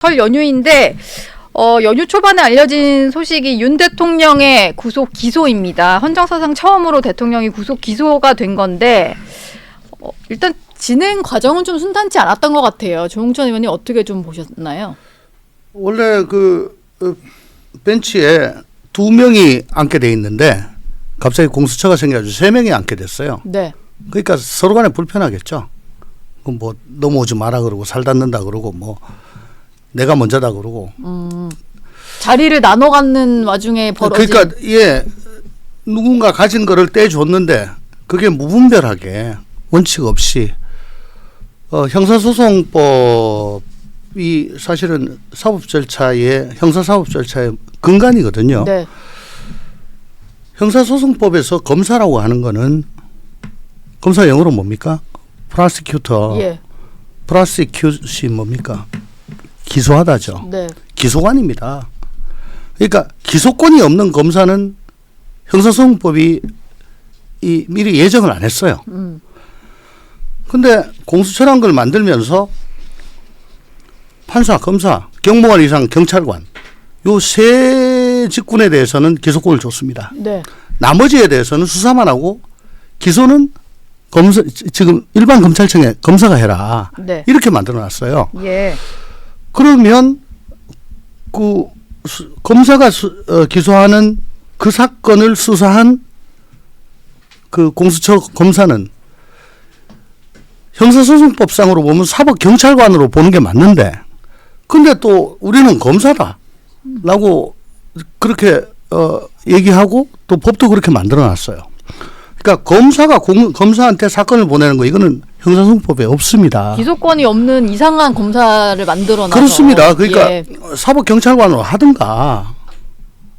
설 연휴인데 어, 연휴 초반에 알려진 소식이 윤 대통령의 구속 기소입니다. 헌정사상 처음으로 대통령이 구속 기소가 된 건데 어, 일단 진행 과정은 좀 순탄치 않았던 것 같아요. 조홍천 의원님 어떻게 좀 보셨나요? 원래 그 어, 벤치에 두 명이 앉게 돼 있는데 갑자기 공수처가 생겨가지고 세 명이 앉게 됐어요. 네. 그러니까 서로 간에 불편하겠죠. 뭐 넘어오지 마라 그러고 살 닿는다 그러고 뭐 내가 먼저다 그러고. 자리를 나눠 갖는 와중에 벌어진 그러니까 예 누군가 가진 거를 떼줬는데 그게 무분별하게 원칙 없이 어, 형사소송법이 사실은 사법 절차의 형사 사법 절차의 근간이거든요. 네. 형사소송법에서 검사라고 하는 거는 검사 영어로 뭡니까? 프라시큐터. 예. 프라시큐시 뭡니까? 기소하다죠. 네. 기소관입니다. 그러니까 기소권이 없는 검사는 형사소송법이 이 미리 예정을 안 했어요. 음. 근데 공수처란 걸 만들면서 판사, 검사, 경무관 이상 경찰관 요 세 직군에 대해서는 기소권을 줬습니다. 네. 나머지에 대해서는 수사만 하고 기소는 검사 지금 일반 검찰청에 검사가 해라 네. 이렇게 만들어놨어요. 예. 그러면 그 수- 검사가 수, 어, 기소하는 그 사건을 수사한 그 공수처 검사는 형사소송법상으로 보면 사법 경찰관으로 보는 게 맞는데 근데 또 우리는 검사다라고 그렇게 어 얘기하고 또 법도 그렇게 만들어 놨어요. 그러니까 검사가 공, 검사한테 사건을 보내는 거 이거는 형사소송법에 없습니다. 기소권이 없는 이상한 검사를 만들어 놔서 그렇습니다. 그러니까 예. 사법 경찰관으로 하든가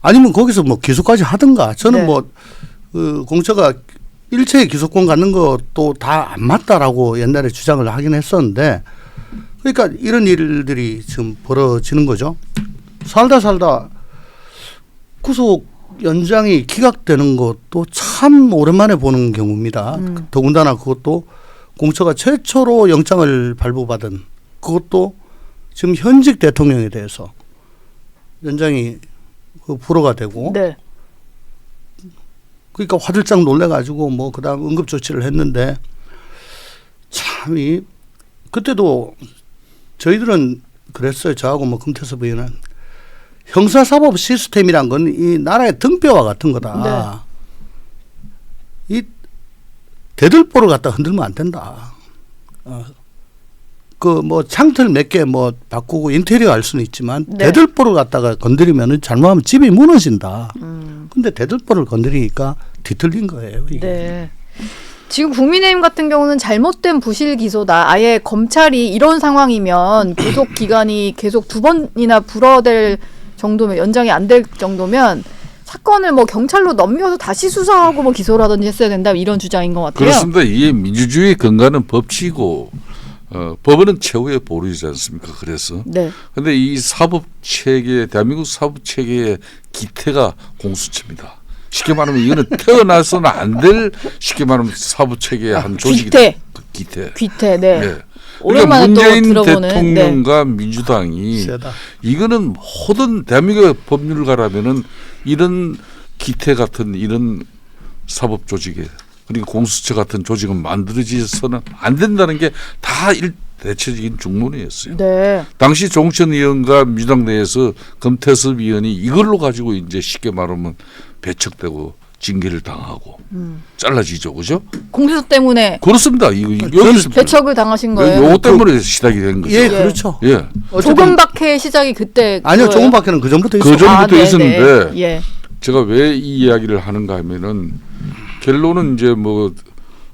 아니면 거기서 뭐 기소까지 하든가 저는 네. 뭐그 공처가 일체의 기소권 갖는 것도 다 안 맞다라고 옛날에 주장을 하긴 했었는데 그러니까 이런 일들이 지금 벌어지는 거죠. 살다 살다 구속 연장이 기각되는 것도 참 오랜만에 보는 경우입니다. 음. 더군다나 그것도 공처가 최초로 영장을 발부받은 그것도 지금 현직 대통령에 대해서 연장이 그 불허가 되고 네. 그러니까 화들짝 놀래가지고 뭐 그다음 응급 조치를 했는데 참 이 그때도 저희들은 그랬어요. 저하고 뭐 금태섭 의원은 형사사법 시스템이란 건 이 나라의 등뼈와 같은 거다. 이 대들보를 갖다 흔들면 안 된다. 어. 그뭐 창틀 몇 개 뭐 바꾸고 인테리어 할 수는 있지만 네. 대들보를 갖다가 건드리면은 잘못하면 집이 무너진다. 음. 근데 대들보를 건드리니까 뒤틀린 거예요. 이게. 네. 지금 국민의힘 같은 경우는 잘못된 부실 기소다. 아예 검찰이 이런 상황이면 구속 기간이 계속 두 번이나 불어될 정도면 연장이 안 될 정도면 사건을 뭐 경찰로 넘겨서 다시 수사하고 뭐 기소를 하든지 했어야 된다 이런 주장인 것 같아요. 그렇습니다. 이게 민주주의 근간은 법치고 어, 법원은 최후의 보루이지 않습니까? 그래서 네. 근데 이 사법 체계 대한민국 사법 체계의 기태가 공수처입니다. 쉽게 말하면 이거는 태어나서는 안 될 쉽게 말하면 사법 체계의 한 조직이 귀태. 그 기태. 귀태. 네. 네. 그러니까 문재인 들어보는 네. 대통령과 민주당이 세다. 이거는 모든 대한민국의 법률가라면은 이런 기태 같은 이런 사법 조직에 그러니까 공수처 같은 조직은 만들어지서는 안 된다는 게 다 대체적인 중론이었어요. 네. 당시 종천 의원과 민주당 내에서 검태섭 의원이 이걸로 가지고 이제 쉽게 말하면 배척되고 징계를 당하고 음. 잘라지죠, 그죠? 공수처 때문에 그렇습니다. 이거 여기서 배척을 당하신 거예요. 요거 때문에 시작이 된 거죠. 예, 예. 그렇죠. 예. 어쨌든 조금 밖에 시작이 그때 아니요, 그거예요? 조금 밖에는 그 전부터 그 전부터 네, 있었는데 네. 예. 제가 왜 이 이야기를 하는가 하면은 결론은 이제 뭐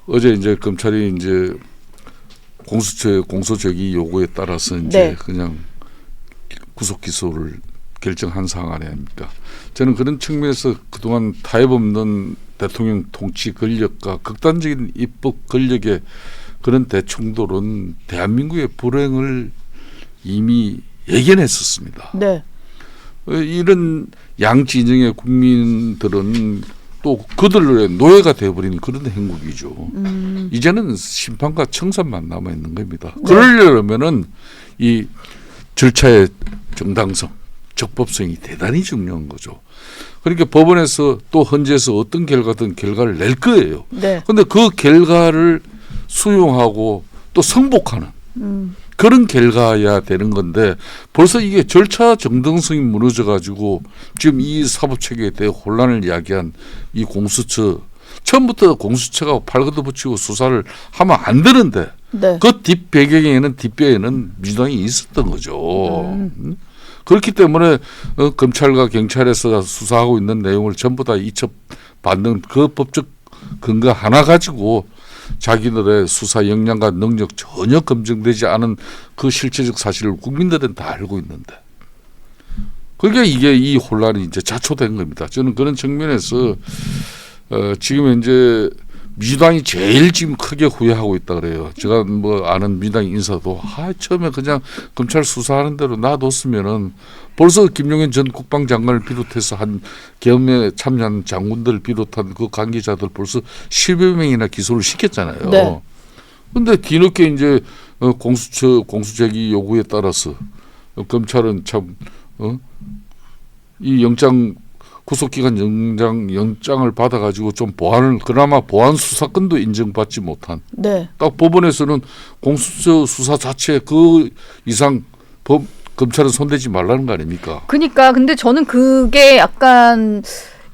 어제 이제 검찰이 이제 공수처 공소적이 요구에 따라서 이제 네. 그냥 구속 기소를 결정한 상황 아닙니까? 저는 그런 측면에서 그동안 타협 없는 대통령 통치 권력과 극단적인 입법 권력의 그런 대충돌은 대한민국의 불행을 이미 예견했었습니다. 네. 어, 이런 양 진영의 국민들은 또 그들의 노예가 되어버린 그런 행국이죠. 음. 이제는 심판과 청산만 남아 있는 겁니다. 네. 그러려면은 이 절차의 정당성, 적법성이 대단히 중요한 거죠. 그러니까 법원에서 또 헌재에서 어떤 결과든 결과를 낼 거예요. 네. 근데 그 결과를 수용하고 또 성복하는 음. 그런 결과야 되는 건데 벌써 이게 절차 정당성이 무너져 가지고 지금 이 사법 체계에 대해 혼란을 이야기한 이 공수처 처음부터 공수처가 팔 걷어붙이고 수사를 하면 안 되는데 네. 그 뒷배경에는 뒷배에는 민주당이 있었던 거죠. 음? 그렇기 때문에 어, 검찰과 경찰에서 수사하고 있는 내용을 전부 다 이첩받는 그 법적 근거 하나 가지고 자기들의 수사 역량과 능력 전혀 검증되지 않은 그 실체적 사실을 국민들은 다 알고 있는데 그러니까 이게 이 혼란이 이제 자초된 겁니다. 저는 그런 측면에서 어, 지금 현재 민주당이 제일 지금 크게 후회하고 있다 그래요. 제가 뭐 아는 민주당 인사도 아 처음에 그냥 검찰 수사하는 대로 놔뒀으면은 벌써 김용현 전 국방장관을 비롯해서 한 계엄에 참여한 장군들 비롯한 그 관계자들 벌써 10여 명이나 기소를 시켰잖아요. 네. 근데 뒤늦게 이제 어, 공수처 공수제기 요구에 따라서 어, 검찰은 참 어? 이 영장 구속기간 영장 영장을 받아가지고 좀 보완을 그나마 보완 수사권도 인정받지 못한 네. 딱 법원에서는 공수처 수사 자체 그 이상 법 검찰은 손대지 말라는 거 아닙니까? 그니까 근데 저는 그게 약간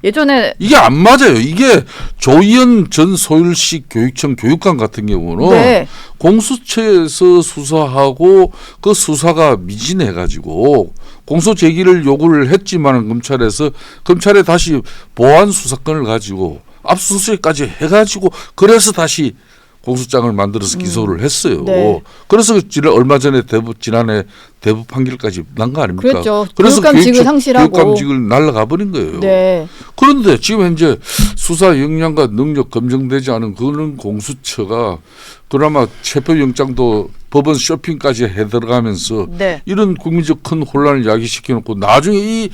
예전에 이게 안 맞아요. 이게 조희연 전 서울시 교육청 교육감 같은 경우는 네. 공수처에서 수사하고 그 수사가 미진해 가지고 공소 제기를 요구를 했지만 검찰에서 검찰에 다시 보완 수사권을 가지고 압수수색까지 해가지고 그래서 다시 공소장을 만들어서 기소를 했어요. 네. 그래서 지난 얼마 전에 대부 지난해 대부 판결까지 난 거 아닙니까? 그랬죠. 그래서 교육감직을 교육청- 상실하고. 교육감직을 날라가 버린 거예요. 네. 그런데 지금 현재 수사 역량과 능력 검증되지 않은 그런 공수처가 그나마 체포 영장도 법원 쇼핑까지 해 들어가면서 네. 이런 국민적 큰 혼란을 야기시켜 놓고 나중에 이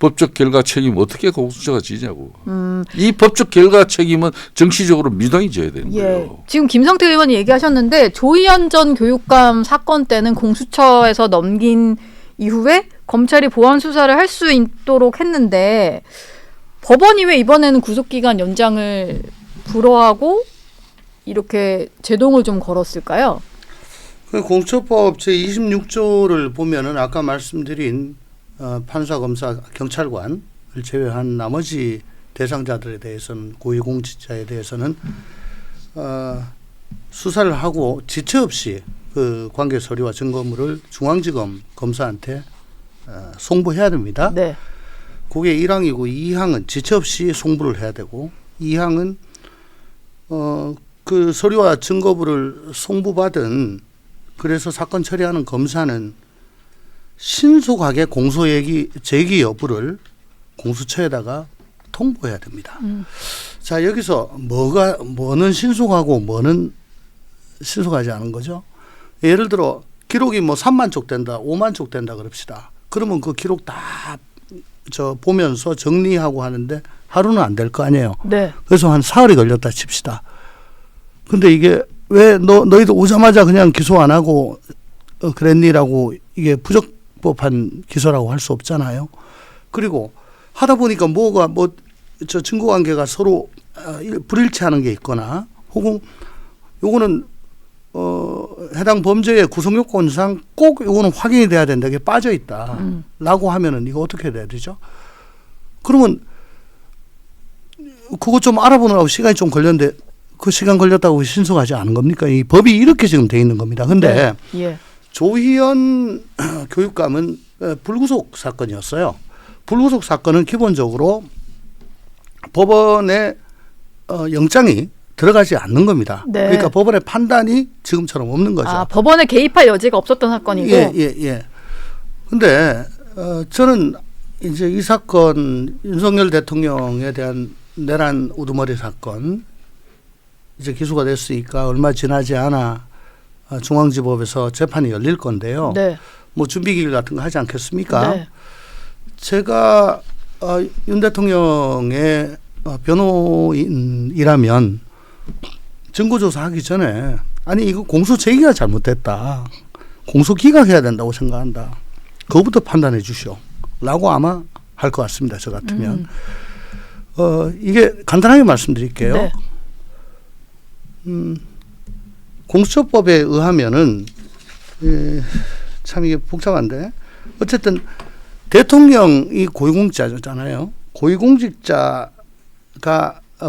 법적 결과 책임 어떻게 공수처가 지냐고. 음, 이 법적 결과 책임은 정치적으로 민주당이 져야 되는 예. 거예요. 지금 김성태 의원이 얘기하셨는데 조희연 전 교육감 사건 때는 공수처에서 넘긴 이후에 검찰이 보완 수사를 할 수 있도록 했는데 법원이 왜 이번에는 구속 기간 연장을 불허하고 이렇게 제동을 좀 걸었을까요? 그 공처법 제 26조를 보면은 아까 말씀드린 어, 판사, 검사, 경찰관을 제외한 나머지 대상자들에 대해서는 고위공직자에 대해서는 어, 수사를 하고 지체 없이 그 관계 서류와 증거물을 중앙지검 검사한테 어, 송부해야 됩니다. 네. 그게 1항이고 2항은 지체 없이 송부를 해야 되고 2항은 어, 그 서류와 증거물을 송부받은 그래서 사건 처리하는 검사는 신속하게 공소 얘기 제기 여부를 공수처에다가 통보해야 됩니다. 음. 자 여기서 뭐가 뭐는 신속하고 뭐는 신속하지 않은 거죠. 예를 들어 기록이 뭐 3만 쪽 된다, 5만 쪽 된다 그럽시다. 그러면 그 기록 다 저 보면서 정리하고 하는데 하루는 안 될 거 아니에요. 네. 그래서 한 사흘이 걸렸다 칩시다. 근데 이게 왜 너 너희들 오자마자 그냥 기소 안 하고 어, 그랬니라고 이게 부적 법한 기소라고 할 수 없잖아요. 그리고 하다 보니까 뭐가 뭐 저 증거 관계가 서로 어, 일- 불일치하는 게 있거나 혹은 요거는 어 해당 범죄의 구성 요건상 꼭 요거는 확인이 돼야 된다. 이게 빠져 있다. 음. 라고 하면은 이거 어떻게 돼야 되죠? 그러면 그거 좀 알아보느라고 시간이 좀 걸렸는데 그 시간 걸렸다고 신속하지 않은 겁니까? 이 법이 이렇게 지금 돼 있는 겁니다. 근데 예. 조희연 교육감은 어, 불구속 사건이었어요. 불구속 사건은 기본적으로 법원의 어, 영장이 들어가지 않는 겁니다. 네. 그러니까 법원의 판단이 지금처럼 없는 거죠. 아, 법원에 개입할 여지가 없었던 사건이고. 예, 예, 예. 근데 어, 저는 이제 이 사건 윤석열 대통령에 대한 내란 우두머리 사건 이제 기소가 됐으니까 얼마 지나지 않아 어, 중앙지법에서 재판이 열릴 건데요. 네. 뭐 준비기일 같은 거 하지 않겠습니까? 네. 제가 어, 윤 대통령의 어, 변호인이라면 증거조사 하기 전에 아니 이거 공소 제기가 잘못됐다. 공소 기각해야 된다고 생각한다. 그거부터 판단해 주시오. 라고 아마 할 것 같습니다. 저 같으면. 어, 이게 간단하게 말씀드릴게요. 네. 음, 공수처법에 의하면은 예, 참 이게 복잡한데 어쨌든 대통령이 고위공직자잖아요. 고위공직자가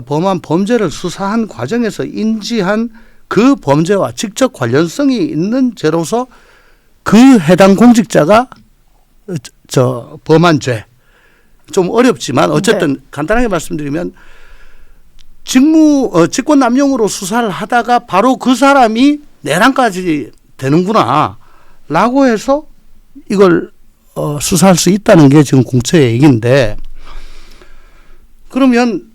범한 범죄를 수사한 과정에서 인지한 그 범죄와 직접 관련성이 있는 죄로서 그 해당 공직자가 어, 저- 저 범한 죄. 좀 어렵지만 어쨌든 간단하게 말씀드리면 직무 어, 직권 남용으로 수사를 하다가 바로 그 사람이 내란까지 되는구나라고 해서 이걸 어, 수사할 수 있다는 게 지금 공처의 얘기인데 그러면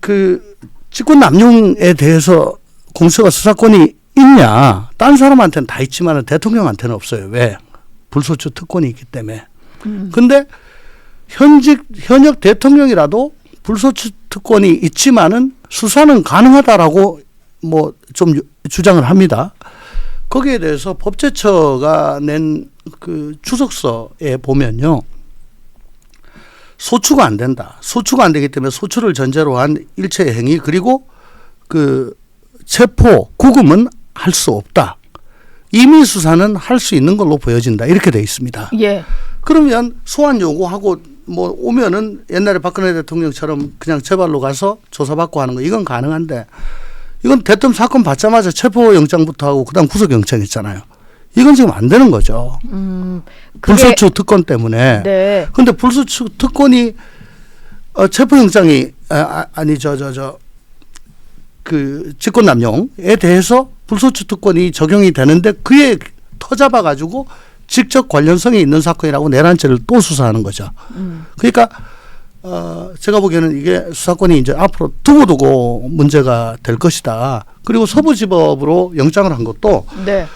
그 직권 남용에 대해서 공처가 수사권이 있냐? 딴 사람한테는 다 있지만 대통령한테는 없어요. 왜? 불소추 특권이 있기 때문에. 음. 근데 현직 현역 대통령이라도 불소추 특권이 있지만은 수사는 가능하다라고 뭐 좀 주장을 합니다. 거기에 대해서 법제처가 낸 그 추석서에 보면요. 소추가 안 된다. 소추가 안 되기 때문에 소추를 전제로 한 일체 행위 그리고 그 체포 구금은 할 수 없다. 임의 수사는 할 수 있는 걸로 보여진다. 이렇게 돼 있습니다. 예. 그러면 소환 요구하고 뭐 오면은 옛날에 박근혜 대통령처럼 그냥 재발로 가서 조사받고 하는 거 이건 가능한데 이건 대통령 사건 받자마자 체포 영장부터 하고 그다음 구속 영장 있잖아요. 이건 지금 안 되는 거죠. 음. 불소추 특권 때문에. 네. 근데 불소추 특권이 어, 체포 영장이 아, 아, 아니 저 저 저 그 직권 남용에 대해서 불소추 특권이 적용이 되는데 그에 터잡아 가지고 직접 관련성이 있는 사건이라고 내란죄를 또 수사하는 거죠. 음. 그러니까 어 제가 보기에는 이게 수사권이 이제 앞으로 두고두고 문제가 될 것이다. 그리고 서부지법으로 영장을 한 것도 네.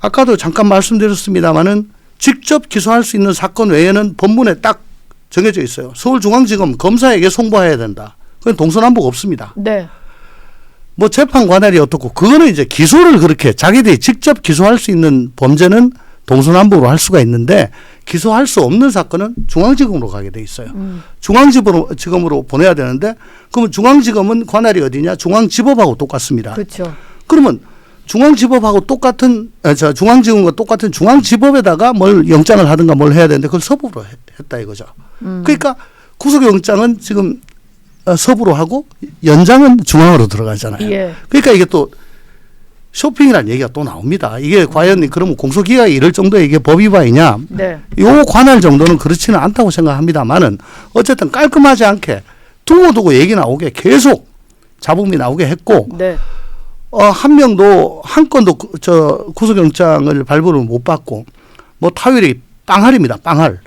아까도 잠깐 말씀드렸습니다마는 직접 기소할 수 있는 사건 외에는 법문에 딱 정해져 있어요. 서울중앙지검 검사에게 송부해야 된다. 그건 동서남북 없습니다. 네. 뭐 재판 관할이 어떻고 그거는 이제 기소를 그렇게 자기들이 직접 기소할 수 있는 범죄는 동서남북으로 할 수가 있는데 기소할 수 없는 사건은 중앙지검으로 가게 돼 있어요. 음. 중앙지검으로 지검으로 보내야 되는데 그러면 중앙지검은 관할이 어디냐? 중앙지법하고 똑같습니다. 그렇죠. 그러면 중앙지법하고 똑같은 아, 저 중앙지검과 똑같은 중앙지법에다가 뭘 영장을 하든가 뭘 해야 되는데 그걸 서부로 했- 했다 이거죠. 음. 그러니까 구속영장은 지금 어, 서부로 하고 연장은 중앙으로 들어가잖아요. 예. 그러니까 이게 또 쇼핑이라는 얘기가 또 나옵니다. 이게 과연 그러면 공소기각이 이럴 정도의 이게 법 위반이냐? 네. 요 관할 정도는 그렇지는 않다고 생각합니다만은 어쨌든 깔끔하지 않게 두고두고 얘기 나오게 계속 잡음이 나오게 했고 네. 어, 한 명도 한 건도 구- 저 구속영장을 발부를 못 받고 뭐 타율이 빵할입니다. 빵할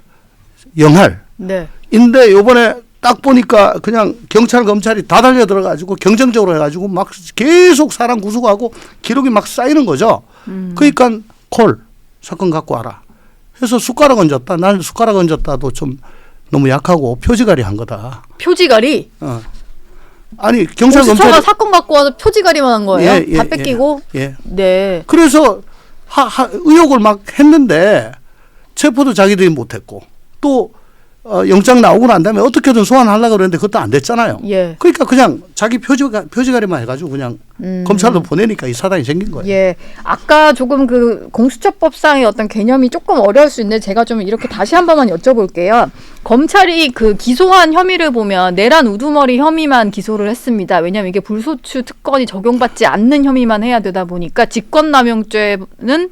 영할 네. 인데 요번에 딱 보니까 그냥 경찰 검찰이 다 달려 들어가지고 경쟁적으로 해가지고 막 계속 사람 구속하고 기록이 막 쌓이는 거죠. 음. 그러니까 콜 사건 갖고 와라. 해서 숟가락 얹었다. 난 숟가락 얹었다도 좀 너무 약하고 표지가리 한 거다. 표지가리. 어. 아니 경찰 검찰 사건 갖고 와서 표지가리만 한 거예요. 예, 예, 다 뺏기고. 예. 네. 그래서 하, 하, 의혹을 막 했는데 체포도 자기들이 못했고 또 어, 영장 나오고 난 다음에 어떻게든 소환하려고 그랬는데 그것도 안 됐잖아요. 예. 그러니까 그냥 자기 표지가 표지가리만 해가지고 그냥 음. 검찰로 보내니까 이 사단이 생긴 거예요. 예. 아까 조금 그 공수처법상의 어떤 개념이 조금 어려울 수 있는데 제가 좀 이렇게 다시 한 번만 여쭤볼게요. 검찰이 그 기소한 혐의를 보면 내란 우두머리 혐의만 기소를 했습니다. 왜냐하면 이게 불소추 특권이 적용받지 않는 혐의만 해야 되다 보니까 직권남용죄는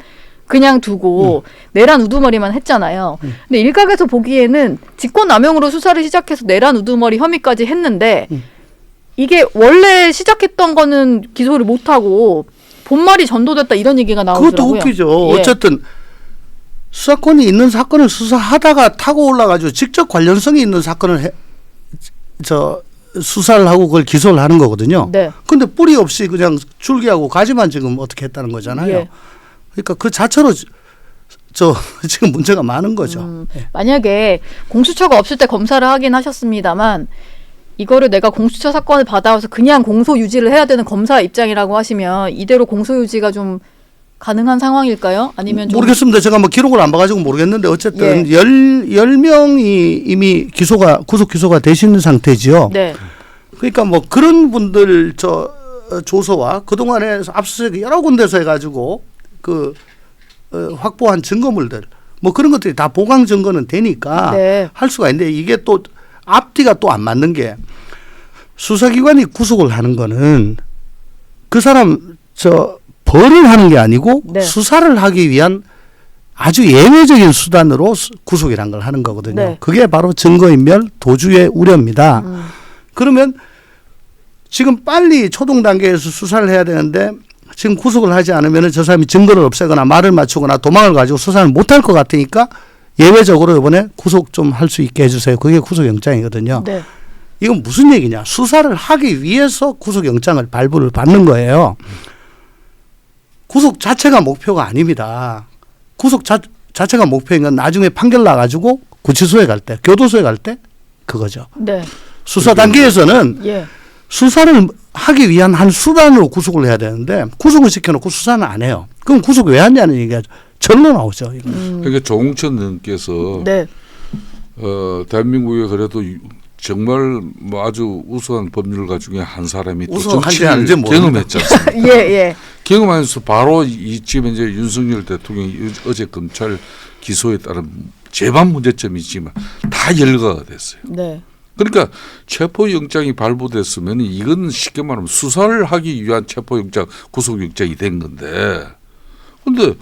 그냥 두고 내란 우두머리만 했잖아요. 근데 일각에서 보기에는 직권남용으로 수사를 시작해서 내란 우두머리 혐의까지 했는데 음. 이게 원래 시작했던 거는 기소를 못 하고 본말이 전도됐다 이런 얘기가 나오더라고요. 그것도 웃기죠. 예. 어쨌든 수사권이 있는 사건을 수사하다가 타고 올라가지고 직접 관련성이 있는 사건을 해, 저 수사를 하고 그걸 기소를 하는 거거든요. 네. 근데 뿌리 없이 그냥 줄기하고 가지만 지금 어떻게 했다는 거잖아요. 예. 그러니까 그 자체로 저- 저 지금 문제가 많은 거죠. 음, 만약에 공수처가 없을 때 검사를 하긴 하셨습니다만 이거를 내가 공수처 사건을 받아와서 그냥 공소 유지를 해야 되는 검사 입장이라고 하시면 이대로 공소 유지가 좀 가능한 상황일까요? 아니면 좀 모르겠습니다. 제가 뭐 기록을 안 봐가지고 모르겠는데 어쨌든 예. 열, 열 명이 이미 기소가, 구속 기소가 되신 상태지요. 네. 그러니까 뭐 그런 분들 저 어, 조서와 그동안에 압수수색 여러 군데서 해가지고 그 어, 확보한 증거물들 뭐 그런 것들이 다 보강 증거는 되니까 네. 할 수가 있는데 이게 또 앞뒤가 또 안 맞는 게 수사기관이 구속을 하는 거는 그 사람 저 벌을 하는 게 아니고 네. 수사를 하기 위한 아주 예외적인 수단으로 수- 구속이란 걸 하는 거거든요. 네. 그게 바로 증거인멸 도주의 우려입니다. 음. 그러면 지금 빨리 초동 단계에서 수사를 해야 되는데 지금 구속을 하지 않으면 저 사람이 증거를 없애거나 말을 맞추거나 도망을 가지고 수사를 못할 것 같으니까 예외적으로 이번에 구속 좀 할 수 있게 해주세요. 그게 구속영장이거든요. 네. 이건 무슨 얘기냐? 수사를 하기 위해서 구속영장을 발부를 받는 거예요. 구속 자체가 목표가 아닙니다. 구속 자, 자체가 목표인 건 나중에 판결 나가지고 구치소에 갈 때, 교도소에 갈 때 그거죠. 네. 수사 단계에서는 예. 수사를 하기 위한 한 수단으로 구속을 해야 되는데 구속을 시켜놓고 수사는 안 해요. 그럼 구속 왜 하냐는 얘기가 절로 나오죠. 이거. 음. 그러니까 조홍천 의원께서 네. 어, 대한민국에 그래도 유- 정말 뭐 아주 우수한 법률가 중에 한 사람이 또 정치를. 경험했지 않습니까? 예, 예. 경험하면서 바로 이 지금 이제 윤석열 대통령이 어- 어제 검찰 기소에 따른 재반 문제점이 있지만 다 열거가 됐어요. 네. 그러니까 체포영장이 발부됐으면 이건 쉽게 말하면 수사를 하기 위한 체포영장, 구속영장이 된 건데, 근데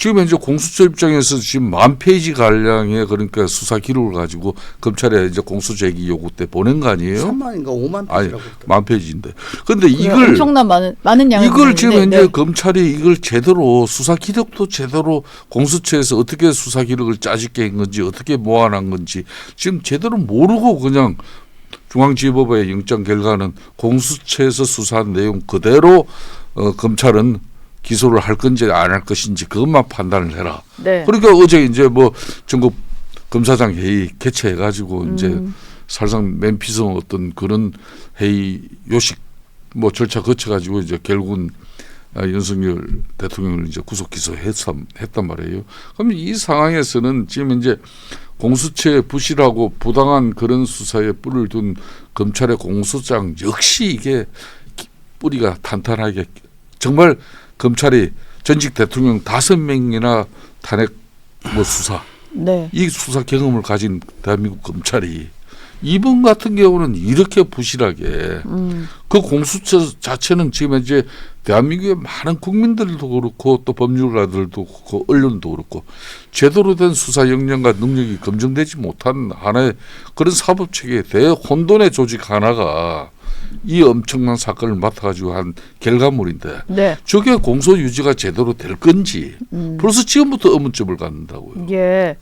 지금 현재 공수처 입장에서 지금 만 페이지 가량의 그러니까 수사 기록을 가지고 검찰에 이제 공소 제기 요구 때 보낸 거 아니에요? 3만인가 5만 아니 페이지라고. 만 페이지인데, 근데 예, 이걸 엄청난 많은 많은 양을 이걸 지금 현재 네. 검찰이 이걸 제대로 수사 기록도 제대로 공수처에서 어떻게 수사 기록을 짜집게 한 건지 어떻게 모아놓은 건지 지금 제대로 모르고 그냥 중앙지법의 영장 결과는 공수처에서 수사한 내용 그대로 어, 검찰은 기소를 할 건지 안 할 것인지 그것만 판단을 해라. 네. 그러니까 어제 이제 뭐 전국 검사장 회의 개최해 가지고 이제 음. 사실상 맨피성 어떤 그런 회의 요식 뭐 절차 거쳐 가지고 이제 결국은 아, 윤석열 대통령을 이제 구속 기소했단 했단 말이에요. 그럼 이 상황에서는 지금 이제 공수처의 부실하고 부당한 그런 수사에 뿔을 둔 검찰의 공소장 역시 이게 기- 뿌리가 탄탄하게 정말 검찰이 전직 대통령 다섯 명이나 탄핵 뭐 수사 네. 이 수사 경험을 가진 대한민국 검찰이 이번 같은 경우는 이렇게 부실하게 음. 그 공수처 자체는 지금 이제 대한민국의 많은 국민들도 그렇고 또 법률가들도 그렇고 언론도 그렇고 제대로 된 수사 역량과 능력이 검증되지 못한 하나의 그런 사법 체계의 대혼돈의 조직 하나가 이 엄청난 사건을 맡아가지고 한 결과물인데 네. 저게 공소 유지가 제대로 될 건지 음. 벌써 지금부터 의문점을 갖는다고요. 예.